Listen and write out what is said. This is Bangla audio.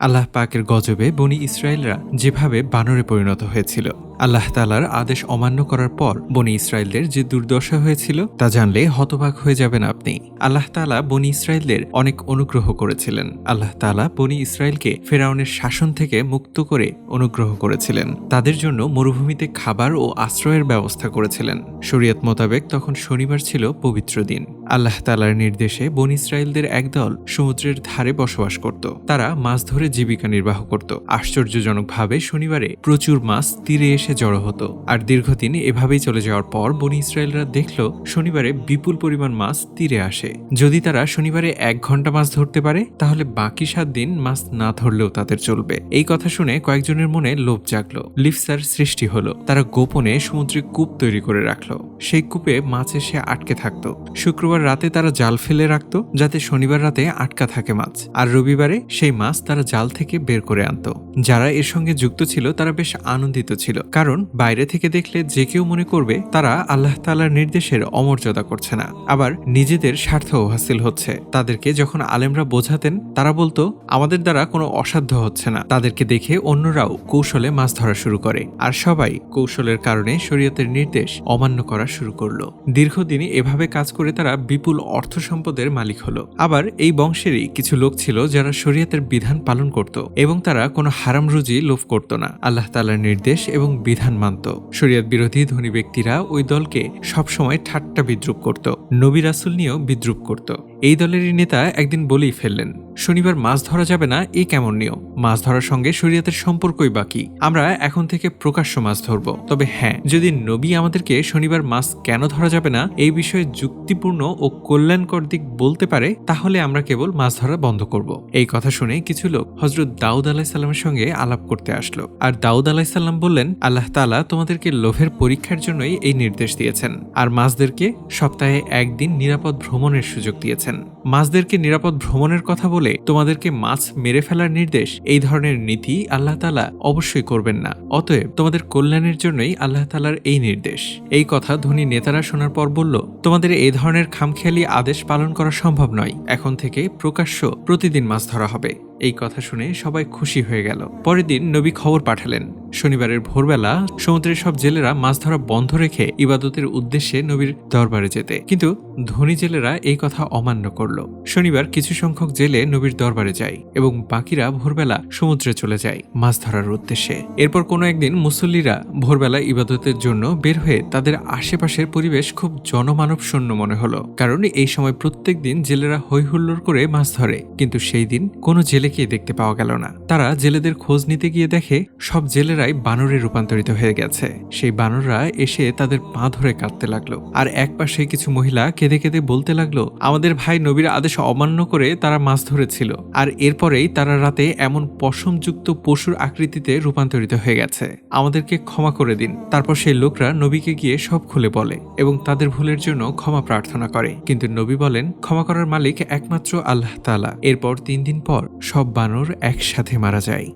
আল্লাহ পাকের গজবে বনি ইসরায়েলরা যেভাবে বানরে পরিণত হয়েছিল। আল্লাহ তালার আদেশ অমান্য করার পর বনি ইসরায়েলদের যে দুর্দশা হয়েছিল তা জানলে হতবাক হয়ে যাবেন আপনি। আল্লাহ তালা বনি ইসরায়েলদের অনেক অনুগ্রহ করেছিলেন। আল্লাহ তালা বনি ইসরায়েলকে ফেরাউনের শাসন থেকে মুক্ত করে অনুগ্রহ করেছিলেন। তাদের জন্য মরুভূমিতে খাবার ও আশ্রয়ের ব্যবস্থা করেছিলেন। শরীয়ত মোতাবেক তখন শনিবার ছিল পবিত্র দিন। আল্লাহ তালার নির্দেশে বন ইসরায়েলদের একদল সমুদ্রের ধারে বসবাস করত। তারা মাছ ধরে জীবিকা নির্বাহ করত। আশ্চর্যজনকভাবে শনিবারে প্রচুর মাছ তীরে এসে জড়ো হতো। আর দীর্ঘদিন এভাবেই চলে যাওয়ার পর বনি ইসরায়েলরা দেখল শনিবারে বিপুল পরিমাণ মাছ তীরে আসে। যদি তারা শনিবারে এক ঘণ্টা মাছ ধরতে পারে, তাহলে বাকি সাত দিন মাছ না ধরলেও তাদের চলবে। এই কথা শুনে কয়েকজনের মনে লোভ জাগলো। লিপসার সৃষ্টি হলো। তারা গোপনে সমুদ্রে কূপ তৈরি করে রাখল। সেই কূপে মাছ এসে আটকে থাকতো। শুক্রবার রাতে তারা জাল ফেলে রাখতো, যাতে শনিবার রাতে আটকা থাকে মাছ। আর রবিবারে সেই মাছ তারা জাল থেকে বের করে আনতো। যারা এর সঙ্গে যুক্ত ছিল, তারা বেশ আনন্দিত ছিল। কারণ বাইরে থেকে দেখলে যে কেউ মনে করবে তারা আল্লাহ তালার নির্দেশের অমর্যাদা করছে না। আবার নিজেদের স্বার্থ হাসিল হচ্ছে। তাদেরকে যখন আলেমরা বোঝাতেন, তারা বলতো, আমাদের দ্বারা কোনো অসাধ্য হচ্ছে না। তাদেরকে দেখে অন্যরাও কৌশলে মাছ ধরা শুরু করে। আর সবাই কৌশলের কারণে শরীয়তের নির্দেশ অমান্য করা শুরু করল। দীর্ঘদিন এভাবে কাজ করে তারা বিপুল অর্থ সম্পদের মালিক হলো। আবার এই বংশেরই কিছু লোক ছিল যারা শরীয়তের বিধান পালন করত এবং তারা কোনো হারাম রুজি লোভ করত না। আল্লাহ তালার নির্দেশ এবং বিধান মানত। শরিয়াত বিরোধী ধনী ব্যক্তিরা ওই দলকে সবসময় ঠাট্টা বিদ্রুপ করত। নবী রাসুল নিয়েও বিদ্রুপ করত। এই দলেরই নেতা একদিন বলেই ফেললেন শনিবার মাছ ধরা যাবে না এই কেমন নিয়ম? মাছ ধরার সঙ্গে শরীয়তের সম্পর্কই বাকি। আমরা এখন থেকে প্রকাশ্য মাছ ধরব। তবে হ্যাঁ যদি নবী আমাদেরকে শনিবার মাছ কেন ধরা যাবে না, এই বিষয়ে যুক্তিপূর্ণ ও কল্যাণকর দিক বলতে পারে, তাহলে আমরা কেবল মাছ ধরা বন্ধ করব। এই কথা শুনে কিছু লোক হজরত দাউদ আলাহিসাল্লামের সঙ্গে আলাপ করতে আসলো। আর দাউদ আলাহিসাল্লাম বললেন, আল্লাহ তালা তোমাদেরকে লোভের পরীক্ষার জন্যই এই নির্দেশ দিয়েছেন। আর মাছদেরকে সপ্তাহে একদিন নিরাপদ ভ্রমণের সুযোগ দিয়েছেন। মাছদেরকে নিরাপদ ভ্রমণের কথা বলে তোমাদেরকে মাছ মেরে ফেলার নির্দেশ এই ধরনের নীতি আল্লাহ তালা অবশ্যই করবেন না। অতএব তোমাদের কল্যাণের জন্যই আল্লাহ তালার এই নির্দেশ। এই কথা ধনী নেতারা শোনার পর বলল, তোমাদের এই ধরনের খামখেয়ালি আদেশ পালন করা সম্ভব নয়। এখন থেকে প্রকাশ্য প্রতিদিন মাছ ধরা হবে। এই কথা শুনে সবাই খুশি হয়ে গেল। পরের দিন নবী খবর পাঠালেন। শনিবারের ভোরবেলা সমুদ্রের সব জেলেরা মাছ ধরা বন্ধ রেখে ইবাদতের উদ্দেশ্যে নবীর দরবারে যেতে। কিন্তু ধনী জেলেরা এই কথা অমান্য করল। শনিবার কিছু সংখ্যক জেলে নবীর দরবারে যায় এবং বাকিরা ভোরবেলা সমুদ্রে চলে যায় মাছ ধরার উদ্দেশ্যে। এরপর কোনো একদিন মুসল্লিরা ভোরবেলা ইবাদতের জন্য বের হয়ে তাদের আশেপাশের পরিবেশ খুব জনমানব শূন্য মনে হলো। কারণ এই সময় প্রত্যেক দিন জেলেরা হৈহুল্লোড় করে মাছ ধরে, কিন্তু সেই দিন কোনো জেলেকে দেখতে পাওয়া গেল না। তারা জেলেদের খোঁজ নিতে গিয়ে দেখে সব জেলেরাই বানরে রূপান্তরিত হয়ে গেছে। সেই বানররা এসে তাদের পা ধরে কাঁদতে লাগল। আর এক পাশে কিছু মহিলা কেঁদে কেঁদে বলতে লাগল, আমাদের ভাই নবীর আদেশ অমান্য করে তারা মাছ ধরেছিল। আর এরপরেই তারা রাতে এমন পশমযুক্ত পশুর আকৃতিতে রূপান্তরিত হয়ে গেছে। আমাদেরকে ক্ষমা করে দিন। তারপর সেই লোকরা নবীকে গিয়ে সব খুলে বলে এবং তাদের ভুলের জন্য ক্ষমা প্রার্থনা করে। কিন্তু নবী বলেন, ক্ষমা করার মালিক একমাত্র আল্লাহ তালা এরপর তিন দিন পর সব বানর একসাথে মারা যায়।